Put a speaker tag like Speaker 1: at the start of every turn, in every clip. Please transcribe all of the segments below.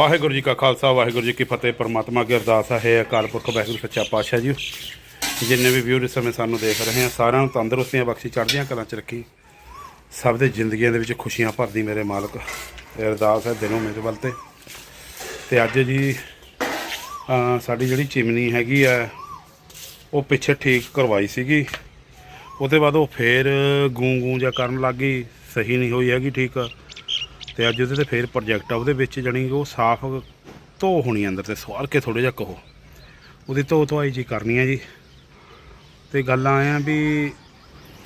Speaker 1: ਵਾਹਿਗੁਰੂ ਜੀ ਕਾ ਖਾਲਸਾ, ਵਾਹਿਗੁਰੂ ਜੀ ਕੀ ਫਤਿਹ। ਪਰਮਾਤਮਾ ਅੱਗੇ ਅਰਦਾਸ ਹੈ ਅਕਾਲ ਪੁਰਖ, ਵਾਹਿਗੁਰੂ ਸੱਚਾ ਪਾਤਸ਼ਾਹ ਜੀ। ਜਿੰਨੇ ਵੀ ਵੀਰ ਇਸ ਸਮੇਂ ਸਾਨੂੰ ਦੇਖ ਰਹੇ ਆ, ਸਾਰਿਆਂ ਨੂੰ ਤੰਦਰੁਸਤੀਆਂ ਬਖਸ਼ੀ ਚੜ੍ਹਦੀਆਂ ਕਲਾਂ ਚ ਰੱਖੀ। ਸਭ ਦੇ ਜ਼ਿੰਦਗੀਆਂ ਦੇ ਵਿੱਚ ਖੁਸ਼ੀਆਂ ਭਰਦੀ ਮੇਰੇ ਮਾਲਕ। ਇਹ ਅਰਦਾਸ ਹੈ ਦਿਲੋਂ ਮੇਰੇ ਵੱਲ ਤੇ। ਤੇ ਅੱਜ ਜੀ ਸਾਡੀ ਜਿਹੜੀ ਚਿਮਨੀ ਹੈਗੀ ਆ, ਉਹ ਪਿੱਛੇ ਠੀਕ ਕਰਵਾਈ ਸੀਗੀ। ਉਹਦੇ ਬਾਅਦ ਉਹ ਫੇਰ ਗੂੰ ਗੂੰ ਜਿਹਾ ਕਰਨ ਲੱਗ ਗਈ। ਸਹੀ ਨਹੀਂ ਹੋਈ ਹੈਗੀ ਠੀਕ। ਤੇ ਅੱਜ ਉਹਦੇ ਤੇ ਫੇਰ ਪ੍ਰੋਜੈਕਟ ਆ, ਉਹਦੇ ਵਿੱਚ ਜਣੀ ਉਹ ਸਾਫ਼ ਧੋ ਹੋਣੀ ਅੰਦਰ ਤੇ ਸਵਾਰ ਕੇ ਥੋੜੇ ਜਿਹਾ ਕਹੋ। ਉਹਦੀ ਧੋ ਧੋਆਈ ਜੀ ਕਰਨੀ ਆ ਜੀ। ਤੇ ਗੱਲ ਆਇਆ ਵੀ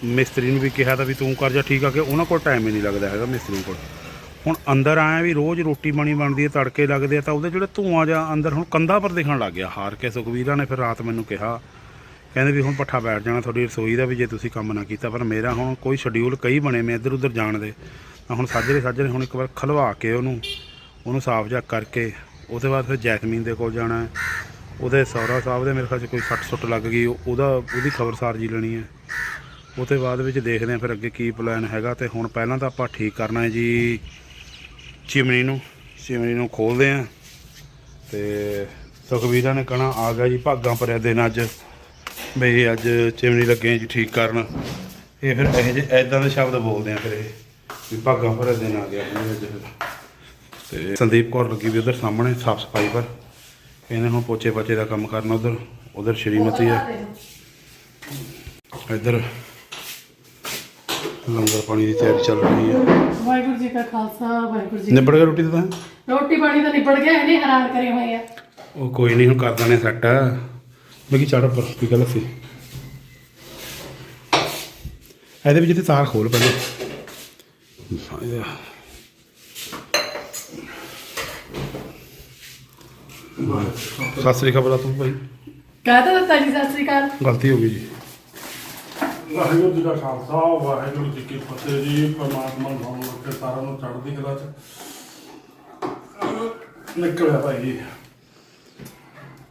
Speaker 1: ਮਿਸਤਰੀ ਨੂੰ ਵੀ ਕਿਹਾ ਤਾਂ ਵੀ ਤੂੰ ਕਰ ਜਾ, ਠੀਕ ਆ ਕਿ ਉਹਨਾਂ ਕੋਲ ਟਾਈਮ ਹੀ ਨਹੀਂ ਲੱਗਦਾ ਹੈਗਾ ਮਿਸਤਰੀ ਕੋਲ। ਹੁਣ ਅੰਦਰ ਆਇਆ ਵੀ ਰੋਜ਼ ਰੋਟੀ ਪਾਣੀ ਬਣਦੀ ਹੈ ਤੜਕੇ ਲੱਗਦੇ ਆ, ਤਾਂ ਉਹਦੇ ਜਿਹੜੇ ਧੂਆਂ ਜਾਂ ਅੰਦਰ ਹੁਣ ਕੰਧਾਂ ਪਰ ਦਿਖਣ ਲੱਗ ਗਿਆ। ਹਾਰ ਕੇ ਸੁਖਵੀਰਾਂ ਨੇ ਫਿਰ ਰਾਤ ਮੈਨੂੰ ਕਿਹਾ। ਕਹਿੰਦੇ ਵੀ ਹੁਣ ਪੱਠਾ ਬੈਠ ਜਾਣਾ, ਤੁਹਾਡੀ ਰਸੋਈ ਦਾ ਵੀ ਜੇ ਤੁਸੀਂ ਕੰਮ ਨਾ ਕੀਤਾ, ਪਰ ਮੇਰਾ ਹੁਣ ਕੋਈ ਸ਼ਡਿਊਲ ਕਈ ਬਣੇ ਮੈਂ ਇੱਧਰ ਉੱਧਰ ਜਾਣ ਦੇ। ਹੁਣ ਸਾਜਰੇ ਸਾਜਰੇ ਹੁਣ ਇੱਕ ਵਾਰ ਖਲਵਾ ਕੇ ਉਹਨੂੰ ਉਹਨੂੰ ਸਾਫ਼ ਜਿਹਾ ਕਰਕੇ, ਉਹਦੇ ਬਾਅਦ ਫਿਰ ਜੈਸਮੀਨ ਦੇ ਕੋਲ ਜਾਣਾ ਹੈ। ਉਹਦੇ ਸਹੁਰਾ ਸਾਹਿਬ ਦੇ ਮੇਰੇ ਖਿਆਲ 'ਚ ਕੋਈ ਸੱਟ ਸੁੱਟ ਲੱਗ ਗਈ, ਉਹ- ਉਹਦਾ, ਉਹਦੀ ਖਬਰਸਾਰ ਜੀ ਲੈਣੀ ਹੈ। ਉਹਦੇ ਬਾਅਦ ਵਿੱਚ ਦੇਖਦੇ ਹਾਂ ਫਿਰ ਅੱਗੇ ਕੀ ਪਲਾਨ ਹੈਗਾ ਤੇ ਹੁਣ ਪਹਿਲਾਂ ਤਾਂ ਆਪਾਂ ਠੀਕ ਕਰਨਾ ਹੈ ਜੀ। ਚਿਮਨੀ ਨੂੰ ਚਿਮਨੀ ਨੂੰ ਖੋਲਦੇ ਹਾਂ। ਤੇ ਸੁਖਵੀਰਾਂ ਨੇ ਕਹਣਾ, ਆ ਗਿਆ ਜੀ ਭਾਗਾਂ ਭਰਿਆ ਦਿਨ ਅੱਜ। ਬਈ ਅੱਜ ਚਿਮਨੀ ਲੱਗੇ ਜੀ ਠੀਕ ਕਰਨ। ਇਹ ਫਿਰ ਇਹ ਜਿਹੇ ਐਦਾਂ ਦੇ ਸ਼ਬਦ ਬੋਲਦੇ ਆ ਫਿਰ ਇਹ। ਵੀ ਭਾਗਾਂ ਭਰਿਆ ਦਿਨ ਆ ਗਿਆ ਹੁਣ ਅੱਜ। ਤੇ ਸੰਦੀਪ ਕੌਰ ਲੱਗੀ ਵੀ ਉਧਰ ਸਾਹਮਣੇ ਸਾਫ਼ ਸਫ਼ਾਈ ਪਰ। ਇਹਨੇ ਹੁਣ ਪੋਚੇ ਪਾਚੇ ਦਾ ਕੰਮ ਕਰਨਾ ਉਧਰ ਉਧਰ ਸ਼੍ਰੀਮਤੀ ਹੈ ਇੱਧਰ ਲੰਗਰ ਪਾਣੀ ਦੀ ਤਿਆਰੀ ਚੱਲ ਰਹੀ ਹੈ
Speaker 2: ਵਾਹਿਗੁਰੂ ਜੀ ਕਾ ਖਾਲਸਾ ਵਾਹਿਗੁਰੂ ਜੀ
Speaker 1: ਨਿਬੜ ਗਿਆ ਰੋਟੀ ਦਾ
Speaker 2: ਰੋਟੀ ਪਾਣੀ ਤਾਂ ਨਿਬੜ ਗਿਆ ਇਹਨੇ ਹੈਰਾਨ ਕਰੇ ਹੋਏ ਆ।
Speaker 1: ਉਹ ਕੋਈ ਨਹੀਂ ਹੁਣ ਕਰ ਦਾਨੇ ਸੈੱਟ। ਮੈਂ ਕੀ ਚੜ ਉੱਪਰ ਕੀ ਗੱਲ ਸੀ। ਇਹਦੇ ਵਿੱਚ ਤੇ ਤਾਰ ਖੋਲ ਪਹਿਲੇ। ਹਾਂ, ਇਹਦਾ- ਸਤਿ ਸ੍ਰੀ ਅਕਾਲ ਬਲਾ ਤੂੰ ਭਾਈ।
Speaker 2: ਕਹਤਾ ਦਿੱਤਾ ਜੀ ਸਤਿ ਸ੍ਰੀ ਅਕਾਲ।
Speaker 1: ਗਲਤੀ ਹੋ ਗਈ ਜੀ।
Speaker 3: ਵਾਹਿਗੁਰੂ ਜੀ ਦਾ ਖਾਲਸਾ ਵਾਹਿਗੁਰੂ ਜੀ ਕੀ ਫਤਿਹ ਜੀ। ਪਰਮਾਤਮਾ ਨੂੰ ਕੇ ਸਾਰਿਆਂ ਨੂੰ ਚੜ੍ਹਦੀ ਕਲਾ ਚ। ਨਿਕਲਿਆ ਭਾਈ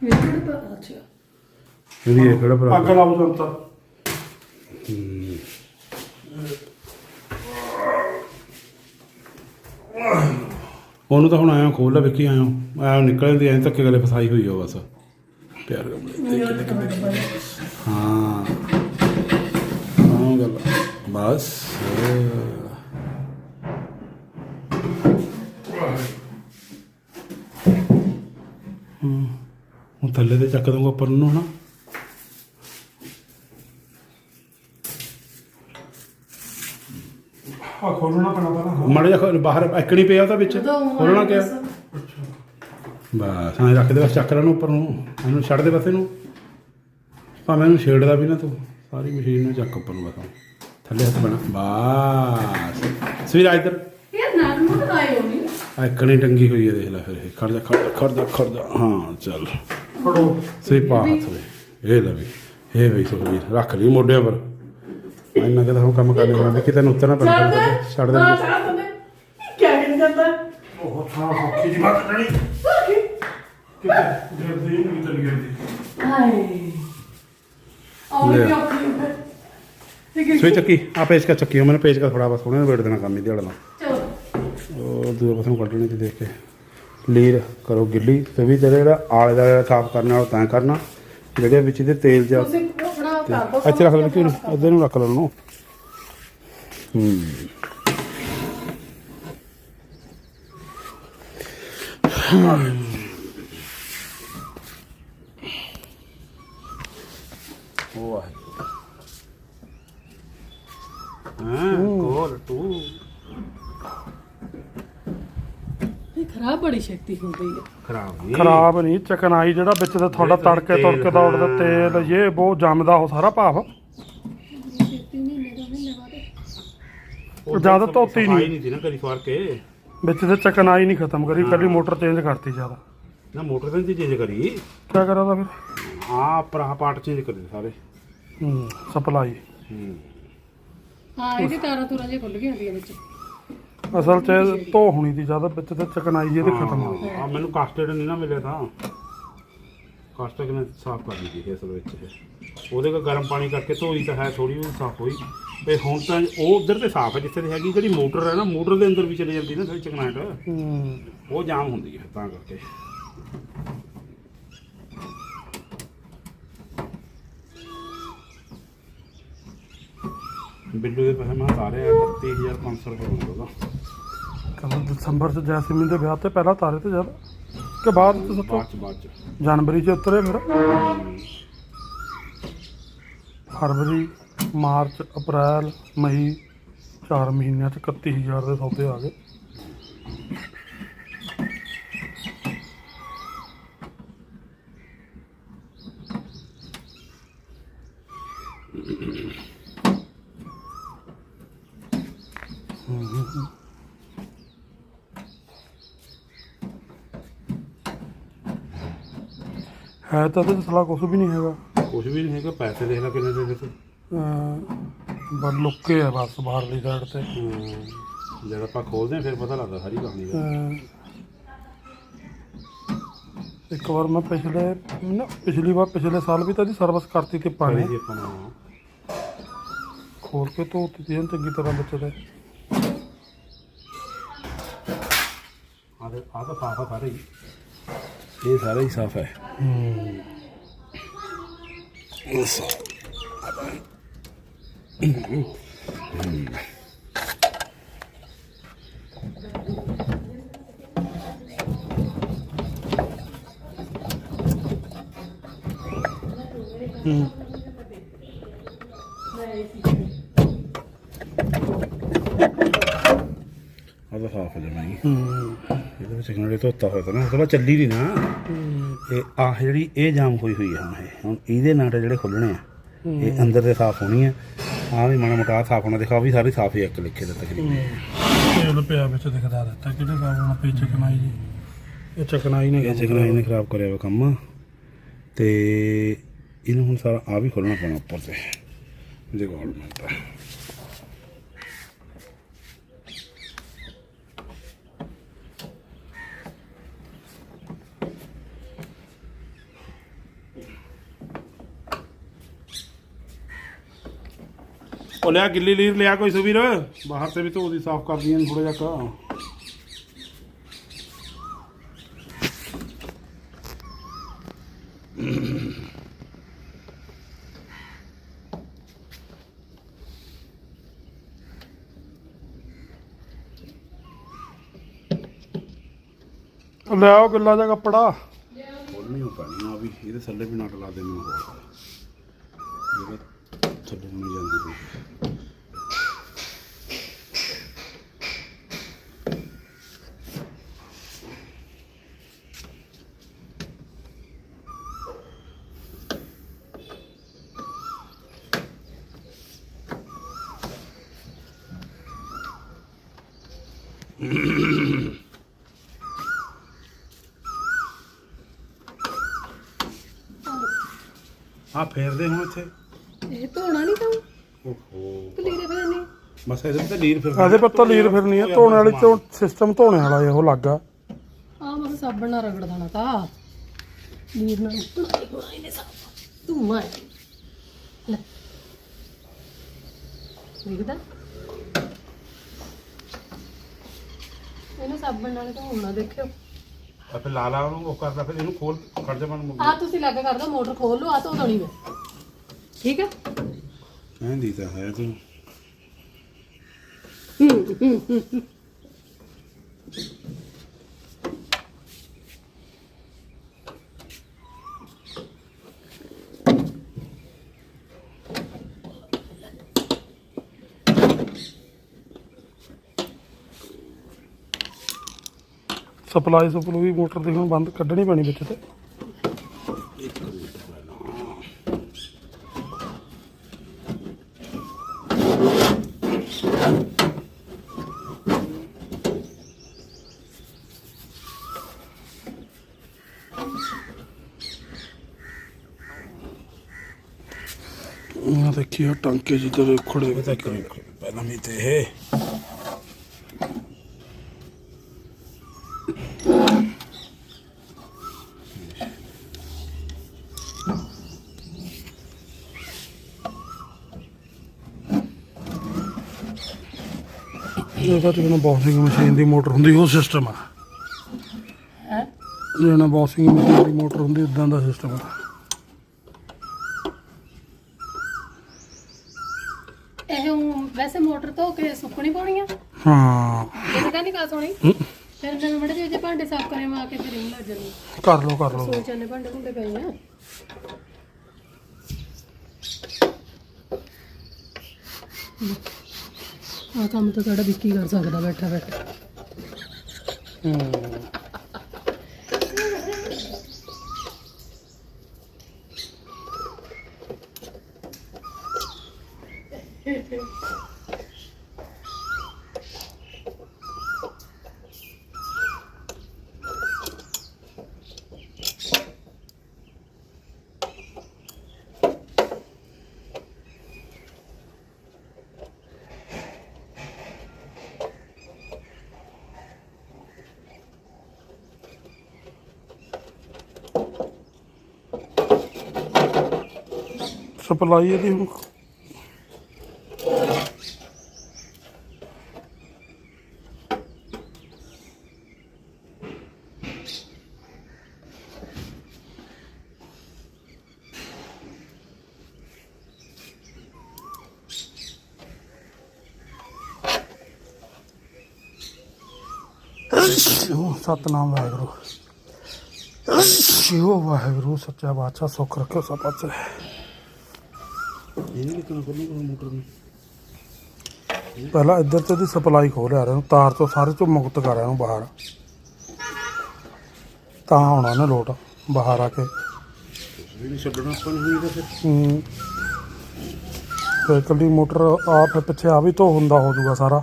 Speaker 2: ਵਿਕਟ ਤਾਂ ਅੱਛਾ।
Speaker 1: ਇਹਦੀ ਇਹ ਕਿਹੜਾ ਭਰਾ?
Speaker 3: ਅੱਗ ਲਾਉ ਜੰਤਰ
Speaker 1: ਉਹਨੂੰ ਤਾਂ ਹੁਣ ਆਇਆ ਖੋਲ ਲੈ ਵਿੱਕੀ ਆਇਆ ਆਇਆ ਨਿਕਲ ਜਾਂਦੀ ਐਂ ਧੱਕੇ ਗਲੇ ਫਸਾਈ ਹੋਈ ਆ ਬਸ। ਪਿਆਰ ਗਮਲੇ ਹਾਂ। ਹਾਂ ਗੱਲ। ਬਸ। ਹੂੰ। ਹੁਣ ਥੱਲੇ ਤੇ ਚੱਕ ਦੂੰਗਾ ਉੱਪਰ ਨੂੰ ਹਨਾ?
Speaker 3: ਆ ਖੋਲਣਾ ਪੈਣਾ ਪਹਿਲਾਂ
Speaker 1: ਮਾੜਾ ਖੋਲ- ਬਾਹਰ ਐਕਣੀ ਪਿਆ ਉਹਦਾ ਵਿੱਚ। ਖੋਲਣਾ ਕਿਆ?
Speaker 2: ਬਸ।
Speaker 1: ਐਂ ਰੱਖ ਦੇ ਬਸ ਚੱਕ ਲੈਣ ਉੱਪਰ ਨੂੰ ਇਹਨੂੰ ਛੱਡ ਦੇ ਬਸ ਇਹਨੂੰ। ਭਾਵੇਂ ਇਹਨੂੰ ਛੇੜਦਾ ਵੀ ਨਾ ਤੂੰ ਸਾਰੀ ਮਸ਼ੀਨ ਨੂੰ ਚੱਕ ਉੱਪਰ ਨੂੰ ਬਸ ਥੱਲੇ ਹੱਥ ਬਣਾ ਬਸ। ਸਵੀਰ ਇੱਧਰ।
Speaker 2: ਇਹ ਨਾਕ ਨੂੰ ਤਾਂ
Speaker 1: ਐਕਣੀ ਟੰਗੀ ਹੋਈ ਹੈ ਦੇਖ ਲੈ ਫਿਰ ਇਹ। ਖੜ ਜਾ ਖੜ ਜਾ ਖੜ ਜਾ ਖੜ ਜਾ। ਹਾਂ ਚੱਲ।
Speaker 3: ਫੜੋ।
Speaker 1: ਸਹੀ ਪਾ ਹੱਥ ਦੇ। ਇਹ ਲੈ ਵੀ ਇਹ ਵੀ ਸੁਖਵੀਰ ਰੱਖ ਲਈ ਮੋਢਿਆਂ ਪਰ ਇੰਨਾ ਕਿਤਾ ਹੁਣ ਕੰਮ ਕਰਨੇ ਵਾਲਾ ਕਿਤੇ ਨੂੰ ਉੱਤਰਨਾ ਪੈਣਾ
Speaker 2: ਛੱਡ ਦੇ
Speaker 1: ਛੱਡ ਦੇ
Speaker 2: ਹਾਂ, ਦੇ ਕੀ ਕਹਿ ਜਾਂਦਾ?
Speaker 3: ਉਹ ਥਾਂ ਸੌਖੀ ਜੀ ਬਾਤ ਨਹੀਂ ਕਿਤੇ ਗਿਰਦੀ ਨਹੀਂ ਕਿਤੇ ਨੀ ਗਿਰਦੀ
Speaker 2: ਹਾਏ ਔਰ
Speaker 1: ਲੈ।
Speaker 2: ਕੀ ਔਖੀ ਹੈ ਠੀਕ
Speaker 1: ਸੋਈ
Speaker 2: ਹੈ
Speaker 1: ਚੱਕੀ ਆ ਪੇਚ ਕਾ ਚੱਕੀ ਮੈਨੂੰ ਪੇਚ ਕਾ ਥੋੜਾ ਬਸ ਉਹਨੇ ਵੇੜ ਦੇਣਾ ਕੰਮ ਹੀ ਦਿਹਾੜਾ ਨਾਲ।
Speaker 2: ਚਲੋ।
Speaker 1: ਉਹ ਦੂਏ ਪਾਸੇ ਨੂੰ ਕੱਢਣੇ ਤੇ ਦੇਖ ਕੇ। ਲੀਰ ਕਰੋ ਗਿੱਲੀ ਤੇ ਵੀ ਤੇਰੇ ਜਿਹੜਾ ਆਲੇ ਦਾ ਸਾਫ਼ ਕਰਨਾ ਉਹ ਤਾਂ ਕਰਨਾ। ਜਿਹੜੇ ਵਿੱਚ ਦੇ ਤੇਲ ਜਾਂ
Speaker 2: ਤੁਸੀਂ ਆਪਣਾ ਕਰ ਦੋ
Speaker 1: ਇੱਥੇ ਰੱਖ ਲੈ ਕਿਉਂ ਇੱਧਰ ਨੂੰ ਰੱਖ ਲੈ ਉਹਨੂੰ ਹੂੰ ਉਹ ਆ ਤੂੰ
Speaker 2: ਬੜੀ ਛੇਤੀ ਹੁੰਦੀ ਹੈ
Speaker 1: ਖਰਾਬ ਨਹੀਂ
Speaker 3: ਖਰਾਬ ਨਹੀਂ ਚਕਨਾਈ ਜਿਹੜਾ ਵਿੱਚ ਤੇ ਤੁਹਾਡਾ
Speaker 1: ਜਿਹੜਾ
Speaker 3: ਤੜਕੇ
Speaker 1: ਤੇਲ,
Speaker 3: ਤੁੜਕੇ ਦਾ ਉੱਡਦਾ ਤੇਲ ਇਹ ਬਹੁਤ ਜੰਮਦਾ ਉਹ ਸਾਰਾ ਭਾਵ
Speaker 2: ਛੇਤੀ ਮਹੀਨੇ ਦਾ ਮਹੀਨੇ ਬਾਅਦ।
Speaker 1: ਉਹ
Speaker 3: ਜ਼ਿਆਦਾ ਧੋਤੀ ਨਹੀਂ।
Speaker 1: ਸਫ਼ਾਈ ਨਹੀਂ। ਸੀ ਨਾ ਕਰੀ ਸਵਾਰ ਕੇ
Speaker 3: ਵਿੱਚ ਤੇ ਚਕਨਾਈ ਨਹੀਂ ਖਤਮ ਕਰੀ ਕੱਲੀ ਮੋਟਰ ਚੇਂਜ ਕਰਤੀ ਜ਼ਿਆਦਾ।
Speaker 1: ਨਾ ਮੋਟਰ ਤਾਂ ਚੇਂਜ ਕਰੀ?
Speaker 3: ਕੀ ਕਰਾਂ ਦਾ ਫਿਰ?
Speaker 1: ਹਾਂ ਪਰ ਪਾਰਟ ਚੇਂਜ ਕਰੇ ਸਾਰੇ।
Speaker 3: ਹੂੰ ਸਪਲਾਈ।
Speaker 1: ਹੂੰ।
Speaker 2: ਹਾਂ ਇਹਦੀ ਤਾਰਾਂ ਤੁਰਾਂ ਜੇ ਖੁੱਲ ਗਈਆਂ ਹੁੰਦੀਆਂ ਵਿੱਚ।
Speaker 3: ਅਸਲ 'ਚ ਇਹ ਧੋ ਹੋਣੀ ਦੀ ਜ਼ਿਆਦਾ ਵਿੱਚ ਤੇ ਚਕਨਾਈ ਇਹਦੀ ਖਤਮ ਹੋ ਗਈ।
Speaker 1: ਆ ਮੈਨੂੰ ਕਾਸਟਡ ਨਹੀਂ ਨਾ ਮਿਲਿਆ ਤਾਂ। ਕਾਸਟਡ ਨੇ ਸਾਫ਼ ਕਰ ਦਿੱਤੀ ਸੀ ਅਸਲ ਵਿੱਚ ਉਹਦੇ ਕੋ ਗਰਮ ਪਾਣੀ ਕਰਕੇ ਧੋਈ ਤਾਂ ਹੈ ਥੋੜੀ ਵੀ ਸਾਫ਼ ਹੋਈ। ਤੇ ਹੁਣ ਤਾਂ ਉਹ ਉਧਰ ਤੇ ਸਾਫ਼ ਹੈ ਜਿੱਥੇ ਤੇ ਹੈਗੀ ਜਿਹੜੀ ਮੋਟਰ ਹੈ ਨਾ ਮੋਟਰ ਦੇ ਅੰਦਰ ਵੀ ਚਲੇ ਜਾਂਦੀ ਨਾ ਥੋੜੀ ਚਕਨਾਟ
Speaker 3: ਹੂੰ।
Speaker 1: ਉਹ ਜਾਮ ਹੁੰਦੀ ਹੈ ਤਾਂ ਕਰਕੇ। ਬਿੱਲੂ ਦੇ ਪੈਸੇ ਮੈਂ ਤਾਰੇ ਆ 31500 ਰੁਪਏ ਹੋਊਗਾ
Speaker 3: ਕਦੋਂ ਦਸੰਬਰ ਚ ਜੈਸਮੀਨ ਦੇ ਵਿਆਹ ਤੇ ਪਹਿਲਾਂ ਤਾਰੇ ਤੇ ਜਦ ਕਿ ਬਾਅਦ ਚ ਸੱਤੋਂ
Speaker 1: ਬਾਅਦ ਚ ਬਾਅਦ ਚ।
Speaker 3: ਜਨਵਰੀ ਚ ਉਤਰੇ ਫਿਰ? ਫਰਵਰੀ ਮਾਰਚ ਅਪ੍ਰੈਲ ਮਈ 4 ਮਹੀਨਿਆਂ ਚ 31000 ਦੇ ਸੌਦੇ ਆ ਗਏ। ਹੈ ਤਾਂ ਤੇ ਸਲਾ ਕੁਝ ਵੀ ਨਹੀਂ ਹੈਗਾ।
Speaker 1: ਕੁਝ ਵੀ ਨਹੀਂ ਹੈਗਾ ਪੈਸੇ ਦੇਖ ਲੈ ਕਿੰਨੇ ਦੇ ਦਿੱਤੇ
Speaker 3: ਬਸ ਲੁੱਕੇ ਆ ਬਸ ਬਾਹਰਲੀ ਸਾਈਡ ਤੇ।
Speaker 1: ਜਦ ਆਪਾਂ ਖੋਲਦੇ ਹਾਂ ਫਿਰ ਪਤਾ ਲੱਗਦਾ ਸਾਰੀ ਕਹਾਣੀ ਦਾ
Speaker 3: ਇੱਕ ਵਾਰ ਮੈਂ ਪਿਛਲੇ ਨਾ ਪਿਛਲੀ ਵਾਰ ਪਿਛਲੇ ਸਾਲ ਵੀ ਤਾਂ ਇਹਦੀ ਸਰਵਿਸ ਕਰਤੀ ਤੇ ਪਾਣੀ
Speaker 1: ਜੀ ਆਪਾਂ ਨੂੰ
Speaker 3: ਖੋਲ ਕੇ ਧੋਤੀ ਤੀ ਇਹਨੂੰ ਚੰਗੀ ਤਰ੍ਹਾਂ ਤੇ
Speaker 1: ਆਹ ਤੇ- ਆਹ ਤਾਂ ਸਾਫ਼ ਆ ਸਾਰੇ। ਹੀ ਇਹ ਸਾਰਾ ਹੀ ਸਾਫ਼ ਹੈ
Speaker 3: ਹੂੰ
Speaker 1: ਆਹ ਤਾਂ ਸਾਫ਼ ਹੈ ਜਮਾਂ ਹੀ
Speaker 3: ਹੂੰ।
Speaker 1: ਇਹਦੇ ਵਿੱਚ ਕਿਨਾਰੇ ਧੋਤਾ ਹੋਇਆ ਤਾਂ ਨਾ ਥੋੜਾ ਚੱਲੀ ਨਹੀਂ ਨਾ। ਇਹ ਆਹ ਜਿਹੜੀ ਇਹ ਜਾਮ ਹੋਈ ਹੋਈ ਆ ਹੁਣ ਇਹ। ਹੁਣ ਇਹਦੇ ਨਾਲ ਜਿਹੜੇ ਖੁੱਲਣੇ ਆ ਇਹ ਅੰਦਰ ਦੇ ਸਾਫ਼ ਹੋਣੀ ਆ। ਆਹ ਵੀ ਮਾੜਾ ਮੋਟਾ ਸਾਫ਼ ਹੋਣਾ ਦਿਖਾ ਵੀ ਸਾਰੀ ਸਾਫ਼ ਹੀ ਆ ਇੱਕ ਲਿਖੇ ਦਾ ਤਕਰੀਬਨ
Speaker 3: ਤੇਲ ਪਿਆ ਵਿੱਚ ਦਿਖਦਾ ਦਿੱਤਾ ਕਿਹੜੇ ਹਿਸਾਬ ਨਾਲ ਪਈ ਚਕਨਾਈ ਜੀ। ਇਹ ਚਕਨਾਈ ਨੇ
Speaker 1: ਇਹ ਚਿਕਨਾਈ ਨੇ ਖਰਾਬ ਕਰਿਆ ਵਾ ਕੰਮ। ਤੇ ਇਹਨੂੰ ਹੁਣ ਸਾਰਾ ਆ ਵੀ ਖੋਲਣਾ ਪੈਣਾ ਉੱਪਰ ਤੇ। ਦੇਖੋ ਹੁਣ ਉਹ ਲਿਆ ਗਿੱਲੀ ਲੀਰ ਲਿਆ ਕੋਈ ਸੁਵੀਰ? ਬਾਹਰ ਤੇ ਵੀ ਧੋ ਦੀ ਸਾਫ਼ ਕਰਦੀਆਂ ਥੋੜਾ ਜਿਹਾ ਕਾ
Speaker 3: ਲਿਆਓ ਗਿੱਲਾ ਜਿਹਾ ਕੱਪੜਾ।
Speaker 1: ਖੋਲਣੀ ਹੋ ਪੈਣੀ ਆ ਵੀ ਇਹਦੇ ਥੱਲੇ ਵੀ ਨਟ ਲਾ ਦੇ ਮੈਨੂੰ ਹੋਰ। ਇਹਦੇ ਥੱਲੇ ਨੂੰ ਨਹੀਂ ਜਾਂਦੀ ਕੋਈ ਆ ਫੇਰਦੇ ਹੁਣ ਇੱਥੇ।
Speaker 2: ਇਹ ਧੋਣਾ ਨਹੀਂ ਤਾਂ
Speaker 1: ਓਹੋ।
Speaker 2: ਕਲੀਰੇ ਫੇਰਨੀ।
Speaker 1: ਬਸ ਇਹਦੇ ਤੇ ਲੀਰ ਫਿਰ
Speaker 3: ਇਹਦੇ ਪਰ ਤਾਂ ਲੀਰ ਫਿਰਨੀ ਹੈ ਧੋਣ ਵਾਲੀ ਤੋਂ ਸਿਸਟਮ ਧੋਣੇ ਵਾਲਾ ਇਹੋ ਲੱਗਾ।
Speaker 2: ਆ ਮੈਂ ਸਾਬਣ ਨਾਲ ਰਗੜ ਦੇਣਾ ਤਾਂ। ਨੀਰ ਨਾਲ ਬਣਾਈ ਬਣਾਈ ਨੇ ਸਾਬਣ। ਤੂੰ ਮਾਰ ਲੈ। ਦੇਖਦਾ। ਸਾਬਣ ਨਾਲ ਧੋਣਾ ਦੇਖਿਓ।
Speaker 1: ਆ ਫਿਰ ਲਾ ਲਾ ਉਹਨੂੰ ਉਹ ਕਰਦਾ ਫਿਰ ਇਹਨੂੰ ਖੋਲ ਖੜ ਜਾ ਮਨ
Speaker 2: ਆ ਤੁਸੀਂ ਲੱਗ ਕਰ ਦੋ ਮੋਟਰ ਖੋਲ ਲਓ ਆ ਧੋ ਦੇਣੀ ਮੈਂ। ਠੀਕ ਹੈ?
Speaker 1: ਕਹਿੰਦੀ ਤਾਂ ਹੈ ਤੂੰ।
Speaker 3: ਸਪਲਾਈ ਸਪਲੂ ਵੀ ਮੋਟਰ ਦੀ ਹੁਣ ਬੰਦ ਕੱਢਣੀ ਪੈਣੀ ਵਿੱਚ ਤੇ। ਆ ਦੇਖਿਓ ਟਾਂਕੇ ਜਿੱਧਰ ਖੜੇ
Speaker 1: ਪਹਿਲਾਂ ਵੀ ਤੇ ਇਹ।
Speaker 3: ਇਹ ਤਾਂ ਜਿਹਨਾਂ ਵਾਸ਼ਿੰਗ ਮਸ਼ੀਨ ਦੀ ਮੋਟਰ ਹੁੰਦੀ ਉਹ ਸਿਸਟਮ ਆ।
Speaker 2: ਹੈ?
Speaker 3: ਜਿਹਨਾਂ ਵਾਸ਼ਿੰਗ ਮਸ਼ੀਨ ਦੀ ਮੋਟਰ ਹੁੰਦੀ ਉਦਾਂ ਦਾ ਸਿਸਟਮ ਆ।
Speaker 2: ਇਹ ਊਂ ਵੈਸੇ ਮੋਟਰ ਧੋ ਕੇ ਸੁੱਕਣੀ ਪਾਉਣੀ ਆ?
Speaker 3: ਹਾਂ।
Speaker 2: ਇਹ ਤਾਂ ਨਹੀਂ ਕਾ ਸੋਣੀ।
Speaker 3: ਹਮ,
Speaker 2: ਫਿਰ ਮੈਂ ਮੜੇ ਜਿਹੇ ਭਾਂਡੇ ਸਾਫ਼ ਕਰੇ ਮਾ ਕੇ ਫਿਰ ਇਹਨੂੰ ਲੱਗ ਜਾਣੀ
Speaker 3: ਕਰ ਲਓ ਕਰ ਲਓ।
Speaker 2: ਸੋਚ ਨੇ ਭਾਂਡੇ ਭੁੰਡੇ ਪਏ ਆ। ਆ ਕੰਮ ਤਾਂ ਸਾਡਾ ਵਿੱਕੀ ਕਰ ਸਕਦਾ ਬੈਠਾ ਬੈਠਾ
Speaker 3: ਹੂੰ। ਸਪਲਾਈ ਇਹਦੀ ਹੁਣ। ਉਹ ਸਤਨਾਮ ਵਾਹਿਗੁਰੂ। ਸ਼ਿਵ ਵਾਹਿਗੁਰੂ ਸੱਚਾ ਬਾਦਸ਼ਾਹ ਸੁੱਖ ਰੱਖਿਓ ਸਭ ਪਾਸੇ।
Speaker 1: ਨਹੀਂ ਮੋਟਰ ਨੂੰ।
Speaker 3: ਪਹਿਲਾਂ ਇੱਧਰ ਤੇ ਦੀ ਸਪਲਾਈ ਖੋਲ ਰਿਹਾ ਇਹਨੂੰ ਤਾਰ ਤੋਂ ਸਾਰੇ ਚੋਂ ਮੁਕਤ ਕਰ ਰਿਹਾ ਇਹਨੂੰ ਬਾਹਰ। ਤਾਂ ਆਉਣਾ ਨਾ ਲੋਟ ਬਾਹਰ ਆ ਕੇ।
Speaker 1: ਜਿਹੜੀ ਛੱਡਣਾ ਆਪਾਂ ਨੂੰ ਹੋਈ ਤਾਂ ਫਿਰ।
Speaker 3: ਹੂੰ। ਤੇ ਇਕੱਲੀ ਮੋਟਰ ਆ ਫਿਰ ਪਿੱਛੇ ਆ ਵੀ ਧੋ ਹੁੰਦਾ ਹੋ ਜਾਊਗਾ ਸਾਰਾ।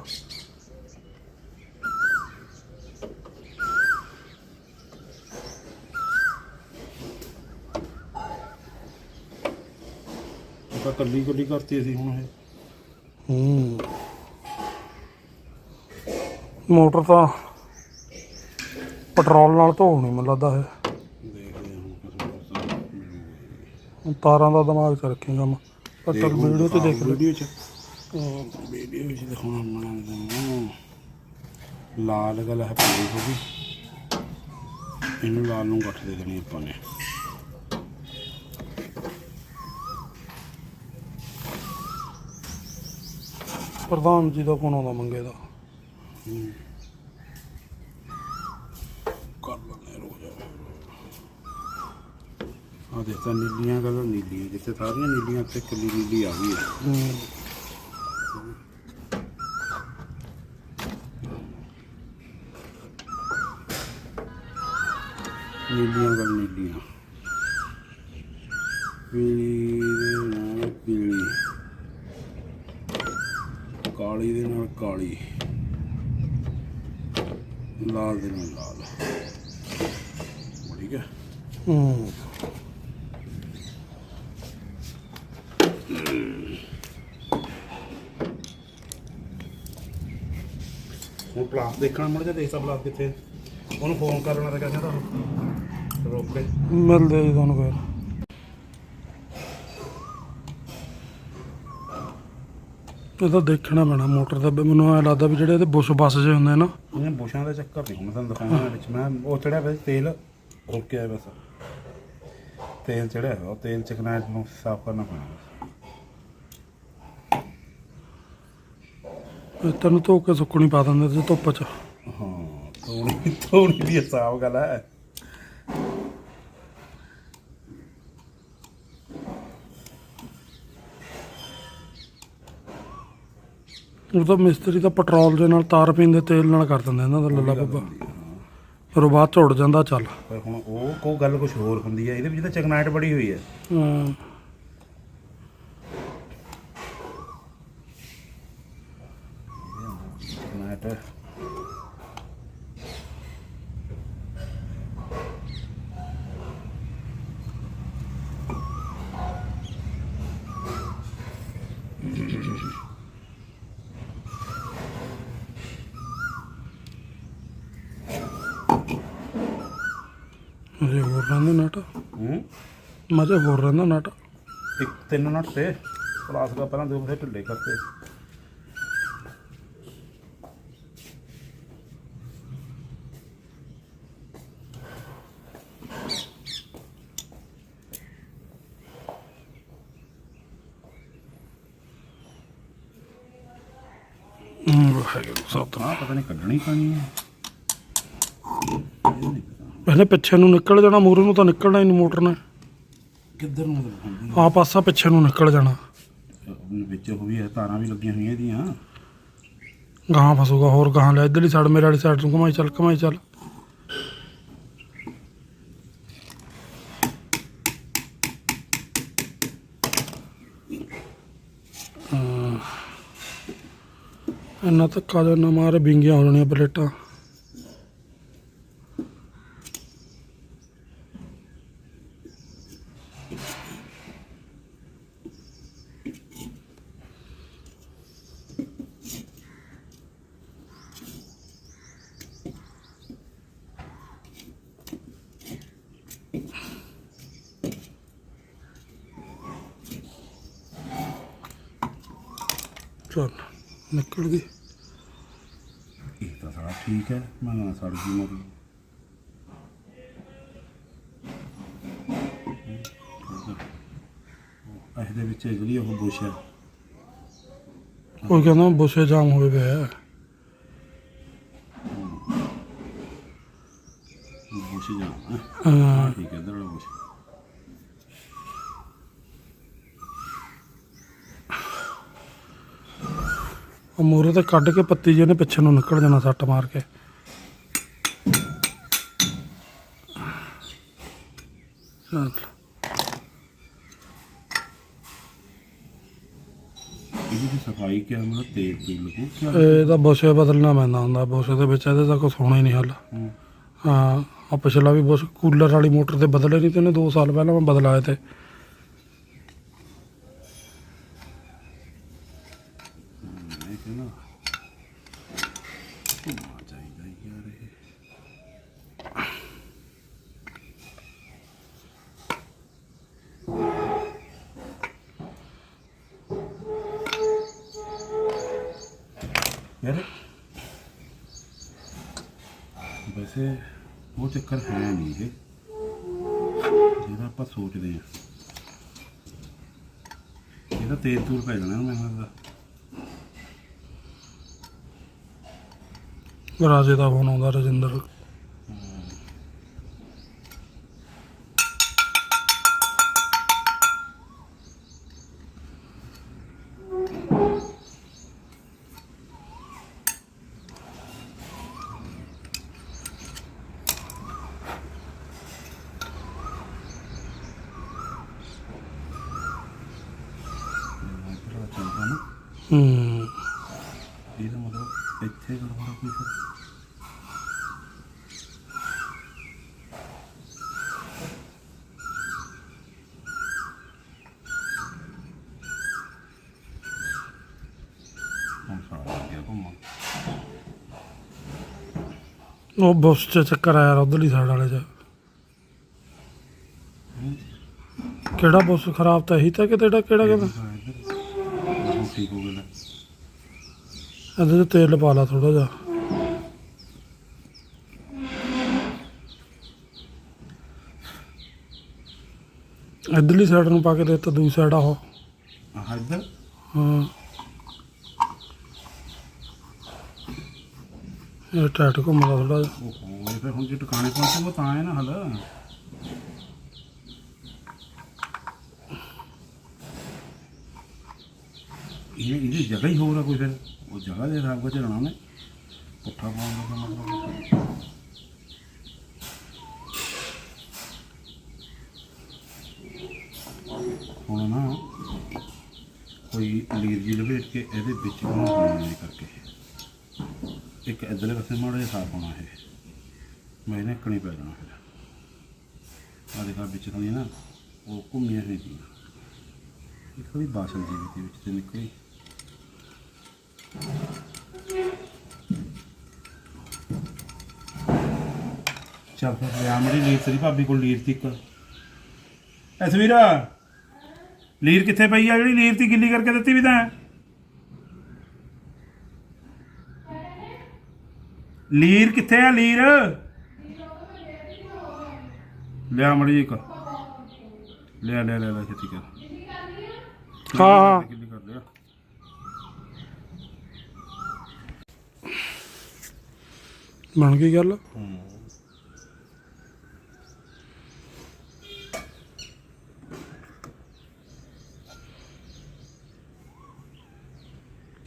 Speaker 1: ਕੱਲੀ ਕੱਲੀ ਕਰਤੀ ਅਸੀਂ ਹੁਣ ਇਹ।
Speaker 3: ਹੂੰ। ਮੋਟਰ ਤਾਂ ਪੈਟਰੋਲ ਨਾਲ ਧੋ ਨਹੀਂ ਮੈਨੂੰ ਲੱਗਦਾ
Speaker 1: ਦੇਖਦੇ ਹਾਂ ਹੁਣ ਕਿਸ ਤਰ੍ਹਾਂ
Speaker 3: ਹੁਣ ਤਾਰਾਂ ਦਾ ਦਿਮਾਗ ਚ ਰੱਖੇਗਾ ਮੈਂ ਪਰ ਚੱਲ ਵੀਡੀਓ ਤੇ ਦੇਖ
Speaker 1: ਵੀਡੀਓ ਚ। ਵੀਡੀਓ ਵਿੱਚ ਦਿਖਾਉਣਾ ਤੁਹਾਨੂੰ। ਲਾਲ ਗੱਲ ਹੈ ਪਈ ਹੋ ਗਈ। ਇਹਨੂੰ ਲਾਲ ਨੂੰ ਗੱਠ ਦੇ ਦੇਣੀ ਆਪਾਂ ਨੇ।
Speaker 3: ਪ੍ਰਧਾਨ ਜੀ ਦਾ ਕੋਣ ਆਉਂਦਾ ਮੰਗੇ ਦਾ?
Speaker 1: ਕਰ ਲੈਣੇ ਰੋਜ਼ ਆ ਦੇਖਤਾ ਨੀਲੀਆਂ ਗੱਲ ਨੀਲੀਆਂ ਜਿੱਥੇ ਸਾਰੀਆਂ ਨੀਲੀਆਂ ਤੇ ਕੱਲੀ ਨੀਲੀ ਆ ਗਈ ਹੈ।
Speaker 3: ਹੂੰ।
Speaker 1: ਨੀਲੀਆਂ ਗੱਲ ਨੀਲੀਆਂ। ਲਾਲ ਦੇ ਨਾਲ ਲਾਲ। ਠੀਕ ਹੈ।
Speaker 3: ਹੂੰ।
Speaker 1: ਹੁਣ ਪਲਾਸ ਦੇਖਣਾ ਮੜ ਜਾ ਦੇਖਦਾ ਪਲਾਸ ਕਿੱਥੇ। ਉਹਨੂੰ ਫੋਨ ਕਰਨਾ ਤਾਂ ਕਹਿੰਦਾ ਤੁਹਾਨੂੰ। ਰੋਕ ਕੇ।
Speaker 3: ਮਿਲਦੇ ਜੀ ਤੁਹਾਨੂੰ ਫਿਰ। ਇਹ ਤਾਂ ਦੇਖਣਾ ਪੈਣਾ ਮੋਟਰ ਦਾ ਵੀ ਮੈਨੂੰ ਐ ਲੱਗਦਾ ਵੀ ਜਿਹੜੇ ਇਹਦੇ ਬੁਸ਼ ਬੱਸ ਜੇ ਹੁੰਦੇ ਨਾ।
Speaker 1: ਉਹਨੇ ਬੁਸ਼ਾਂ ਦਾ ਚੱਕਰ ਨਹੀਂ ਹੁਣ ਤੁਹਾਨੂੰ ਦਿਖਾਉਣਾ ਵਿੱਚ। ਮੈਂ ਉਹ ਚੜਿਆ ਵੈਸੇ ਤੇਲ ਰੁਕਿਆ ਬਸ ਤੇਲ ਚੜਿਆ ਉਹ ਤੇਲ ਚਕਨਾਟ ਨੂੰ ਸਾਫ਼ ਕਰਨਾ ਪੈਣਾ। ਬਸ।
Speaker 3: ਤੈਨੂੰ ਧੋ ਕੇ ਸੁੱਕਣੀ ਪਾ ਦਿੰਦੇ ਤੇ ਧੁੱਪ 'ਚ।
Speaker 1: ਹਾਂ ਤੋਣੀ ਤੋਣੀ ਦੀ ਸਾਫ਼ ਗੱਲ ਹੈ।
Speaker 3: ਉਹ ਤਾਂ ਮਿਸਤਰੀ ਤਾਂ ਪੈਟਰੋਲ ਦੇ ਨਾਲ ਤਾਰ ਪੀਂਦੇ ਤੇਲ ਨਾਲ ਕਰ ਦਿੰਦੇ ਇਹਨਾਂ ਦਾ ਲੱਲਾ ਬੱਬਾ ਫਿਰ ਉਹ ਬਾਅਦ ਚ ਉੱਡ ਜਾਂਦਾ ਚੱਲ।
Speaker 1: ਪਰ ਹੁਣ ਉਹ ਕੋ ਗੱਲ ਕੁਝ ਹੋਰ ਹੁੰਦੀ ਹੈ ਇਹਦੇ ਵਿੱਚ ਤਾਂ ਚਕਨਾਟ ਬੜੀ ਹੋਈ ਹੈ
Speaker 3: ਹਾਂ। ਮਜੇ ਹੋਰ ਰਹਿੰਦਾ ਨਾਟਾ
Speaker 1: ਹੂੰ?
Speaker 3: ਮਜੇ ਹੋਰ ਰਹਿੰਦਾ ਨਾਟਾ
Speaker 1: ਇੱਕ ਤਿੰਨ ਨਟ ਤੇ ਕਲਾਸ ਦਾ ਪਹਿਲਾਂ ਦੋ ਬਸੇ ਢਿੱਲੇ ਕਰਤੇ।
Speaker 3: ਵਾਹਿਗੁਰੂ ਸਾਹਿਬ
Speaker 1: ਤਾਂ ਪਤਾ ਨਹੀਂ ਕੱਢਣੀ ਪੈਣੀ ਹੈ।
Speaker 3: ਪਹਿਲੇ ਪਿੱਛੇ ਨੂੰ ਨਿਕਲ ਜਾਣਾ ਮੂਰੇ ਨੂੰ ਤਾਂ ਨਿਕਲਣਾ ਹੀ ਨਹੀਂ ਮੋਟਰ ਨੇ।
Speaker 1: ਕਿੱਧਰ ਨੂੰ ਦਿਖਾਉਂਦੀ
Speaker 3: ਆ? ਪਾਸਾ ਪਿੱਛੇ ਨੂੰ ਨਿਕਲ ਜਾਣਾ।
Speaker 1: ਵਿੱਚ ਉਹ ਵੀ ਹੈ ਤਾਰਾਂ ਵੀ ਲੱਗੀਆਂ ਹੋਈਆਂ ਇਹਦੀਆਂ।
Speaker 3: ਗਾਹਾਂ ਫਸੂਗਾ ਹੋਰ ਗਾਹਾਂ ਲੈ ਇਧਰਲੀ ਸਾਈਡ ਮੇਰੇ ਵਾਲੀ ਸਾਈਡ ਨੂੰ ਘਮਾਈ ਚੱਲ ਘਮਾਈ ਚੱਲ। ਹਾਂ। ਇੰਨਾ ਧੱਕਾ ਜੋ ਨਾ ਮਾਰੇ ਬਿੰਗੀਆਂ ਹੋ ਜਾਣੀਆਂ ਪਲੇਟਾਂ। ਚੱਲ ਨਿਕਲ ਗਈ।
Speaker 1: ਇਹ ਤਾਂ ਸਾਰਾ ਠੀਕ ਹੈ ਮੈਂ ਨਾ ਸੜ ਗਈ ਮੋਰੀ ਇਹਦੇ ਵਿੱਚ ਜਿਹੜੀ ਉਹ ਬੁਸ਼ ਹੈ
Speaker 3: ਕਹਿੰਦਾ ਬੁੱਸੇ ਜਾਮ ਹੋਏ ਪਏ ਆ।
Speaker 1: ਬੁਸ਼ ਜਾ
Speaker 3: ਹਾਂ,
Speaker 1: ਠੀਕ ਹੈ ਇਧਰ ਵਾਲਾ ਬੁਸ਼
Speaker 3: ਉਹ ਮੂਰੇ ਤੇ ਕੱਢ ਕੇ ਪੱਤੀ ਜਿਹਨੇ ਪਿੱਛੇ ਨੂੰ ਨਿਕਲ ਜਾਣਾ ਸੱਟ ਮਾਰ ਕੇ। ਚੱਲ।
Speaker 1: ਇਹਦੀ ਵੀ ਸਫ਼ਾਈ ਕਿਆ ਮਤਲਬ ਤੇਲ ਤੂਲ ਲੱਗੂ ਕਿਆ
Speaker 3: ਇਹ ਤਾਂ ਬੁੱਸੇ ਬਦਲਣਾ ਪੈਂਦਾ ਹੁੰਦਾ ਬੁੱਸੇ ਦੇ ਵਿੱਚ ਇਹਦੇ ਤਾਂ ਕੁਛ ਹੋਣਾ ਹੀ ਨਹੀਂ ਹੱਲ।
Speaker 1: ਹੂੰ।
Speaker 3: ਹਾਂ ਆ ਪਿਛਲਾ ਵੀ ਬੁੱਸ ਕੂਲਰ ਵਾਲੀ ਮੋਟਰ ਤੇ ਬਦਲੇ ਨਹੀਂ ਤੇ ਉਹਨੇ 2 ਸਾਲ ਪਹਿਲਾਂ ਮੈਂ ਬਦਲਾਏ ਤੇ
Speaker 1: ਮੈਂ ਕਹਿੰਦਾ ਘੁੰਮਣਾ ਚਾਹੀਦਾ ਯਾਰ ਇਹ ਯਾਰ ਵੈਸੇ ਉਹ ਚੱਕਰ ਹੈ ਨਹੀਂ ਇਹ ਜਿਹੜਾ ਆਪਾਂ ਸੋਚਦੇ ਆ ਇਹਦਾ ਤੇਲ ਤੂਲ ਪੈ ਜਾਣਾ ਮੈਨੂੰ ਲੱਗਦਾ
Speaker 3: ਰਾਜੇ ਦਾ ਫੋਨ ਆਉਂਦਾ ਰਜਿੰਦਰ
Speaker 1: ਇੱਧਰ ਆ ਚੱਲਦਾ ਨਾ
Speaker 3: ਹੂੰ
Speaker 1: ਇਹਦਾ ਮਤਲਬ ਇੱਥੇ ਗੜਬੜਾ ਕੋਈ ਫਿਰ ਹੁਣ ਸਾਰਾ ਲੱਗ ਗਿਆ ਘੁੰਮਣ
Speaker 3: ਉਹ ਬੁੱਸ 'ਚ ਚੱਕਰ ਆਇਆ ਉਧਰਲੀ ਸਾਈਡ ਵਾਲੇ 'ਚ। ਕਿਹੜਾ ਬੁੱਸ ਖਰਾਬ ਤਾਂ ਇਹੀ ਤਾਂ ਕਿ ਤੇਰਾ ਕਿਹੜਾ ਕਹਿੰਦਾ
Speaker 1: ਹਾਂ, ਠੀਕ ਹੋ ਗਿਆ
Speaker 3: ਇਹਦੇ 'ਚ ਤੇਲ ਪਾ ਲਾ ਥੋੜਾ ਜਿਹਾ। ਇਧਰਲੀ ਸਾਈਡ ਨੂੰ ਪਾ ਕੇ ਦੇ ਤਾਂ ਦੂਜੀ ਸਾਈਡ
Speaker 1: ਆਹ ਇੱਧਰ?
Speaker 3: ਹਾਂ। ਇਹ ਟਾਈਟ ਘੁੰਮਦਾ ਥੋੜਾ ਜਿਹਾ।
Speaker 1: ਉਹ ਇਹ ਫਿਰ ਹੁਣ ਜੇ ਟਿਕਾਣੇ ਪਹੁੰਚੂਗਾ ਤਾਂ ਹੈ ਨਾ ਹਲ। ਇਹ ਇਹਦੀ ਜਗ੍ਹਾ ਹੀ ਹੋਰ ਆ ਕੋਈ ਫਿਰ। ਉਹ ਜਗ੍ਹਾ ਦੇ ਹਿਸਾਬ ਨਾਲ ਚੱਲਣਾ ਨੇ ਪੁੱਠਾ ਪਾਉਣ ਦਾ ਮਤਲਬ ਹੁਣ ਨਾ ਕੋਈ ਲੀਰ ਜੀ ਲਪੇਟ ਕੇ ਇਹਦੇ ਵਿੱਚ ਬਣਾਉਣੀ ਹੈ ਕਰਕੇ। ਇੱਕ ਇਧਰਲੇ ਪਾਸੇ ਮਾੜਾ ਜਿਹਾ ਸਾਫ਼ ਹੋਣਾ ਇਹ। ਮੈਂ ਇਹਨੇ ਕਣੀ ਪੈ ਜਾਣਾ ਫਿਰ। ਆ ਦੇਖਾ ਵਿੱਚ ਤਾਂ ਨਾ, ਉਹ ਘੁੰਮੀਆਂ ਹੋਈ ਸੀ। ਇੱਕ ਵੀ ਬਾਸ਼ਲ ਜੀ ਦੇ ਵਿੱਚ ਤੇ ਨਿਕਲੀ। ਚੱਲ ਫਿਰ ਲਿਆ ਮੇਰੀ ਲੀਰ ਤੇਰੀ, ਭਾਬੀ ਕੋਲ ਲੀਰ ਤੀ ਇੱਕ। ਐਸਵੀਰਾ ਲੀਰ ਕਿੱਥੇ ਪਈ ਆ? ਜਿਹੜੀ ਲੀਰ ਤੀ ਗਿੱਲੀ ਕਰਕੇ ਦਿੱਤੀ ਵੀ ਤਾਂ। ਲੀਰ ਕਿੱਥੇ ਆ ਲੀਰ? ਲਿਆ ਮੜੀ ਇੱਕ। ਲਿਆ ਲਿਆ ਲਿਆ ਲਿਆ ਛੇਤੀ ਕਰ।
Speaker 3: ਹਾਂ ਹਾਂ।
Speaker 1: ਗਿੱਲੀ ਕਰ ਲਿਆ
Speaker 3: ਬਣ ਗਈ ਗੱਲ।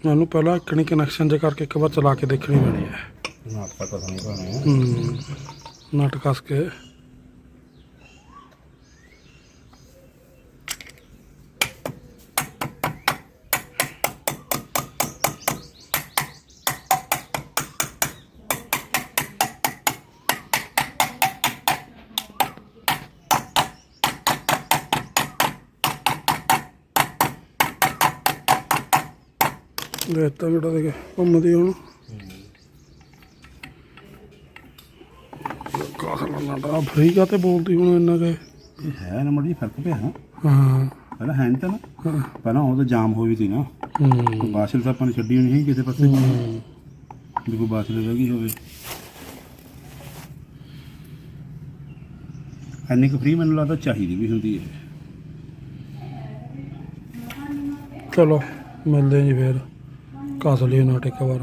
Speaker 3: ਮੈਨੂੰ ਪਹਿਲਾਂ ਇੱਕ ਕਨੈਕਸ਼ਨ ਜੇ ਕਰਕੇ ਇੱਕ ਵਾਰ ਚਲਾ ਕੇ ਦੇਖਣੀ ਪੈਣੀ ਹੈ।
Speaker 1: ਨਾਟਕਾ ਕਸਣੀ ਪਾਣੇ
Speaker 3: ਹੂੰ। ਨਟ ਕਸ ਕੇ। ਇਹ ਜਿਹੜਾ ਦੇ ਘੁੰਮਦੀ ਹੁਣ। ਫਰੀ ਕਾ ਤੇ ਬੋਲਦੀ ਹੁਣ ਇੰਨਾ ਕਿ?
Speaker 1: ਇਹ ਹੈ ਨਾ ਮੜੀ ਫ਼ਰਕ ਪਿਆ ਹਾਂ
Speaker 3: ਹਾਂ।
Speaker 1: ਪਹਿਲਾਂ ਹੈ ਨਹੀਂ ਤਾਂ ਨਾ। ਪਹਿਲਾਂ ਉਹ ਤਾਂ ਜਾਮ ਹੋਈ ਸੀ ਨਾ।
Speaker 3: ਹੂੰ।
Speaker 1: ਬਾਸ਼ਲ ਤਾਂ ਆਪਾਂ ਨੇ ਛੱਡੀ ਨਹੀਂ ਕਿਸੇ ਪਾਸੇ। ਜੇ ਕੋਈ ਬਾਸ਼ਲ ਰਹਿ ਗਈ ਹੋਵੇ। ਐਨੀ ਕੁ ਫ੍ਰੀ ਮੈਨੂੰ ਲੱਗਦਾ ਚਾਹੀਦੀ ਵੀ ਹੁੰਦੀ ਹੈ।
Speaker 3: ਚਲੋ ਮਿਲਦੇ ਜੀ ਫੇਰ। ਕਸ ਲਈ ਨਾਟ ਇੱਕ ਵਾਰ।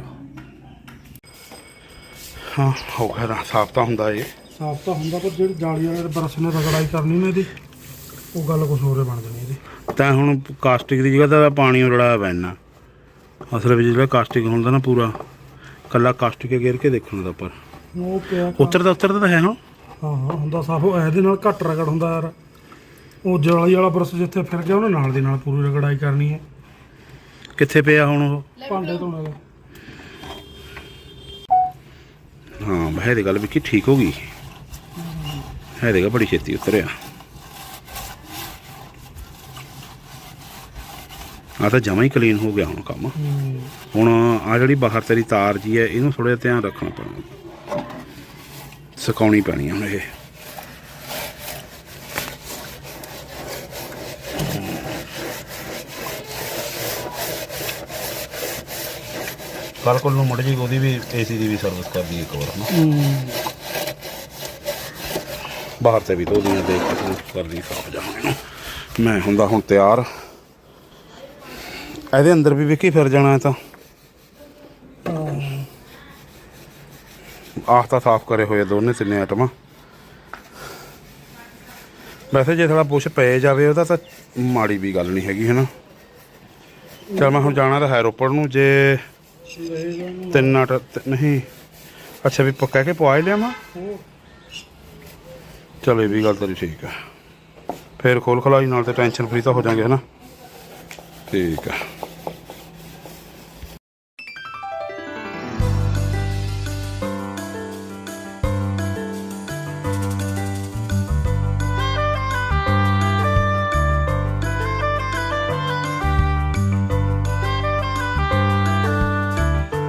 Speaker 1: ਹਾਂ ਹੋ ਗਿਆ ਸਾਫ਼ ਤਾਂ ਹੁੰਦਾ ਏ
Speaker 3: ਸਾਫ਼ ਤਾਂ ਹੁੰਦਾ ਪਰ ਜਿਹੜੀ ਜਾਲੀ ਵਾਲੇ ਬਰਸ ਨੇ ਰਗੜਾਈ ਕਰਨੀ ਨਾ ਇਹਦੀ ਉਹ ਗੱਲ ਕੁਝ ਹੋਰੇ ਬਣ ਜਾਣੀ ਇਹਦੀ।
Speaker 1: ਤਾਂ ਹੁਣ ਕਾਸਟਿਕ ਦੀ ਜਗ੍ਹਾ ਤਾਂ ਪਾਣੀ ਉਰੜਾ ਪੈਣਾ ਅਸਲ ਵਿੱਚ ਜਿਹੜਾ ਕਾਸਟਿਕ ਹੁੰਦਾ ਨਾ ਪੂਰਾ ਕੱਲਾ ਕਾਸਟਿਕ ਗੇਰ ਕੇ ਦੇਖਣ ਦਾ ਉੱਪਰ
Speaker 3: ਉਹ ਪਿਆ।
Speaker 1: ਉਤਰਦਾ ਉਤਰਦਾ ਤਾਂ ਹੈ ਹੁਣ।
Speaker 3: ਹਾਂ ਹਾਂ ਹੁੰਦਾ ਸਾਫ਼ ਉਹ ਇਹਦੇ ਨਾਲ ਘੱਟ ਰਗੜ ਹੁੰਦਾ ਯਾਰ। ਉਹ ਜਾਲੀ ਵਾਲਾ ਬਰਸ ਜਿੱਥੇ ਫਿਰ ਗਿਆ ਉਹਨੇ ਨਾਲ ਦੀ ਨਾਲ ਪੂਰੀ ਰਗੜਾਈ ਕਰਨੀ ਹੈ।
Speaker 1: ਕਿੱਥੇ ਪਿਆ ਹੁਣ ਉਹ?
Speaker 3: ਭਾਂਡੇ ਧੋਣੇ ਦਾ
Speaker 1: ਹਾਂ ਹੈ ਦੀ ਗੱਲ ਵੀ ਕੀ ਠੀਕ ਹੋ ਗਈ। ਹੈ ਦੇਗਾ ਬੜੀ ਛੇਤੀ ਉਤਰਿਆ ਆ ਤਾਂ ਜਮਾ ਹੀ ਕਲੀਨ ਹੋ ਗਿਆ ਹੁਣ ਕੰਮ। ਹੁਣ ਆ ਜਿਹੜੀ ਬਾਹਰ ਤੇਰੀ ਤਾਰ ਜੀ ਹੈ ਇਹਨੂੰ ਥੋੜਾ ਧਿਆਨ ਰੱਖਣਾ ਪੈਣਾ। ਸੁਕਾਉਣੀ ਪੈਣੀ ਹੁਣ ਇਹ। ਕੱਲ ਕੋਲ ਨੂੰ ਮੁੜ ਜੀ ਉਹਦੀ ਵੀ ਏਸੀ ਦੀ ਵੀ ਸਰਵਿਸ ਕਰਦੀ ਇੱਕ ਵਾਰ ਨਾ
Speaker 3: ਹੂੰ।
Speaker 1: ਬਾਹਰ ਤੇ ਵੀ ਧੋਦੀਆਂ ਦੇਖ ਕੇ ਫਿਰ ਕਰਦੀ ਸਾਫ਼ ਜਾਵਾਂਗੇ ਨਾ ਮੈਂ ਹੁੰਦਾ ਹੁਣ ਤਿਆਰ। ਇਹਦੇ ਅੰਦਰ ਵੀ ਵੇਖੀ ਫਿਰ ਜਾਣਾ ਤਾਂ। ਆਹ ਤਾਂ ਸਾਫ਼ ਕਰੇ ਹੋਏ ਦੋਨੇ ਤਿੰਨੇ ਆਈਟਮਾਂ। ਵੈਸੇ ਜੇ ਥੋੜਾ ਪੁਸ਼ ਪਏ ਜਾਵੇ ਉਹਦਾ ਤਾਂ ਮਾੜੀ ਵੀ ਗੱਲ ਨਹੀਂ ਹੈਗੀ ਹੈ ਨਾ ਚਲ ਮੈਂ ਹੁਣ ਜਾਣਾ ਤਾਂ ਹੈ ਰੋਪੜ ਨੂੰ ਜੇ ਤਿੰਨ ਆਟ ਨਹੀਂ। ਅੱਛਾ ਵੀ ਪੱਕਾ ਕੇ ਪਵਾ ਹੀ ਲਿਆ ਮੈਂ? ਚਲੋ ਇਹ ਵੀ ਗੱਲ ਤੇਰੀ ਠੀਕ ਹੈ ਫੇਰ ਖੋਲ ਖਲਾਈ, ਨਾਲ ਤੇ ਟੈਨਸ਼ਨ ਫਰੀ ਤਾਂ ਹੋ ਜਾਾਂਗੇ ਹਨਾ? ਠੀਕ ਹੈ